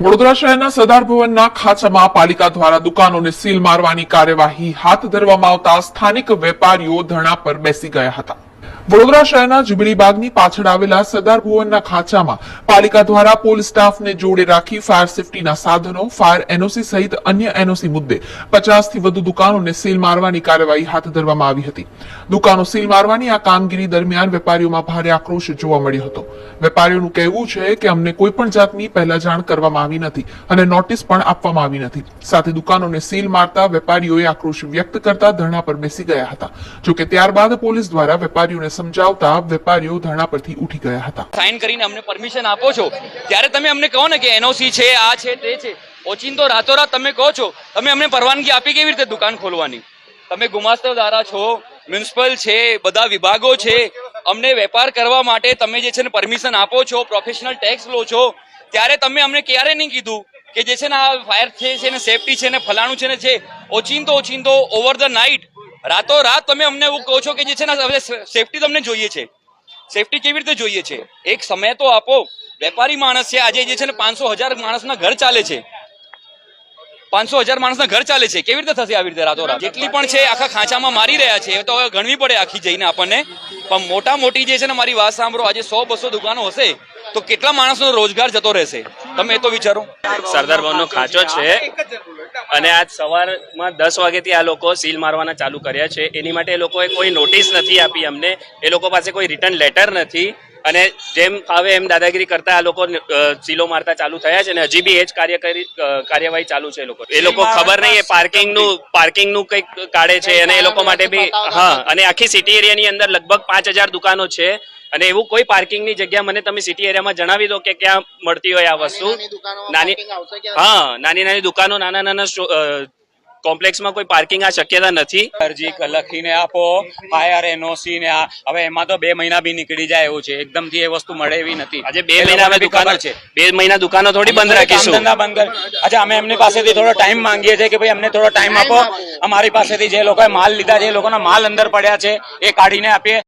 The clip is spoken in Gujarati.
વડોદરા શહેરના સરદાર ભવનના ખાંચામાં પાલિકા દ્વારા દુકાનોને સીલ મારવાની કાર્યવાહી હાથ ધરવામાં આવતા સ્થાનિક વેપારીઓ ધરણા પર બેસી ગયા હતા. વડોદરા શહેરના જુબિલી બાગની પાછળ આવેલા સરદાર ભુવનના ખાંચામાં પાલિકા દ્વારા પોલીસ સ્ટાફને જોડે રાખી ફાયર સેફટીના સાધનો, ફાયર એનઓસી સહિત અન્ય એનઓસી મુદ્દે પચાસથી વધુ દુકાનોને સીલ મારવાની કાર્યવાહી હાથ ધરવામાં આવી હતી. દુકાનો સીલ મારવાની આ કામગીરી દરમિયાન વેપારીઓમાં ભારે આક્રોશ જોવા મળ્યો હતો. વેપારીઓનું કહેવું છે કે અમને કોઈ પણ જાતની પહેલા જાણ કરવામાં આવી નથી અને નોટિસ પણ આપવામાં આવી નથી. સાથે દુકાનોને સીલ મારતા વેપારીઓએ આક્રોશ વ્યક્ત કરતા ધરણા પર બેસી ગયા હતા. જોકે ત્યારબાદ પોલીસ દ્વારા વેપારીઓને સમજાવતા વેપારીઓ ધરણા પરથી ઉઠી ગયા હતા. સાઇન કરીને અમને પરમિશન આપો છો. ત્યારે તમે અમને કહો ને કે એનઓસી છે, આ છે, તે છે. ઓચિંતો રાતોરાત તમે કહો છો. તમે અમને પરવાનગી આપી કેવી રીતે દુકાન ખોલવાની? તમે ગુમાસ્તવદારા છો, મ્યુનિસિપલ છે, બધા વિભાગો છે. અમને વેપાર કરવા માટે તમે જે છે ને પરમિશન આપો છો પ્રોફેશનલ ટેક્સ લો છો, ત્યારે તમે અમને ક્યારે નહીં કીધું કે જે છે ને આ ફાયર છે ને સેફટી છે ને ફલાણું છે ને છે? ઓચિંતો ઓચિંતો ઓવર ધ નાઇટ રાતો રાત તમે અમને એવું કહો છો કે જે છે ને સેફટી તમને જોઈએ છે. સેફટી કેવી રીતે જોઈએ છે? એક સમય તો આપો, વેપારી માણસ છે, આજે જે છે ને, પાંચસો હજાર માણસના ઘર ચાલે છે. પાંચસો હજાર માણસના ઘર ચાલે છે. કેવી રીતે થશે આવી રીતે રાતોરાત? જેટલી પણ છે, આખા ખાંચામાં મારી રહ્યા છે, એ તો હવે ગણવી પડે આખી જઈને આપણને. પણ મોટા મોટી જે છે ને, મારી વાત સાંભળો, આજે સો બસો દુકાનો હશે, તો કેટલા માણસનો રોજગાર જતો રહેશે? તમે તો વિચારો. સરદાર ભવનનો ખાંચો છે. અને આજ સવારમાં દસ વાગેથી આ લોકો સીલ મારવાના ચાલુ કર્યા છે. એની માટે એ લોકોએ કોઈ નોટિસ નથી આપી અમને. એ લોકો પાસે કોઈ રિટર્ન લેટર નથી. અને જેમ ફાવે એમ દાદાગીરી કરતા આ લોકો સીલો મારતા ચાલુ થયા છે અને હજી બી એ જ કાર્ય કાર્યવાહી ચાલુ છે એ લોકો. એ લોકો ખબર નહીં, એ પાર્કિંગનું કંઈક કાઢે છે અને એ લોકો માટે બી, હા, અને આખી સિટી એરિયાની અંદર લગભગ પાંચ હજાર દુકાનો છે. અને એવું કોઈ પાર્કિંગની જગ્યા મને તમે સિટી એરિયામાં જણાવી દો કે ક્યાં મળતી હોય આ વસ્તુ. નાની હા નાની નાની દુકાનો નાના નાના કોમ્પ્લેક્સમાં કોઈ પાર્કિંગ આ શક્યતા નથી. અરજી લખીને આપો ફાયર એનઓસી ને આ હવે એમાં તો બે મહિના બી નીકળી જાય એવું છે. એકદમથી એ વસ્તુ મળે એવી નથી. આજે બે મહિના અમે દુકાનો ખબર છે. બે મહિના દુકાનો થોડી બંધ રાખીશું. ધંધા બંધ અચ્છા અમે એમની પાસેથી થોડો ટાઈમ માંગીએ છીએ કે ભાઈ અમને થોડો ટાઈમ આપો. અમારી પાસેથી જે લોકોએ માલ લીધા છે એ લોકોના માલ અંદર પડ્યા છે એ કાઢીને આપીએ.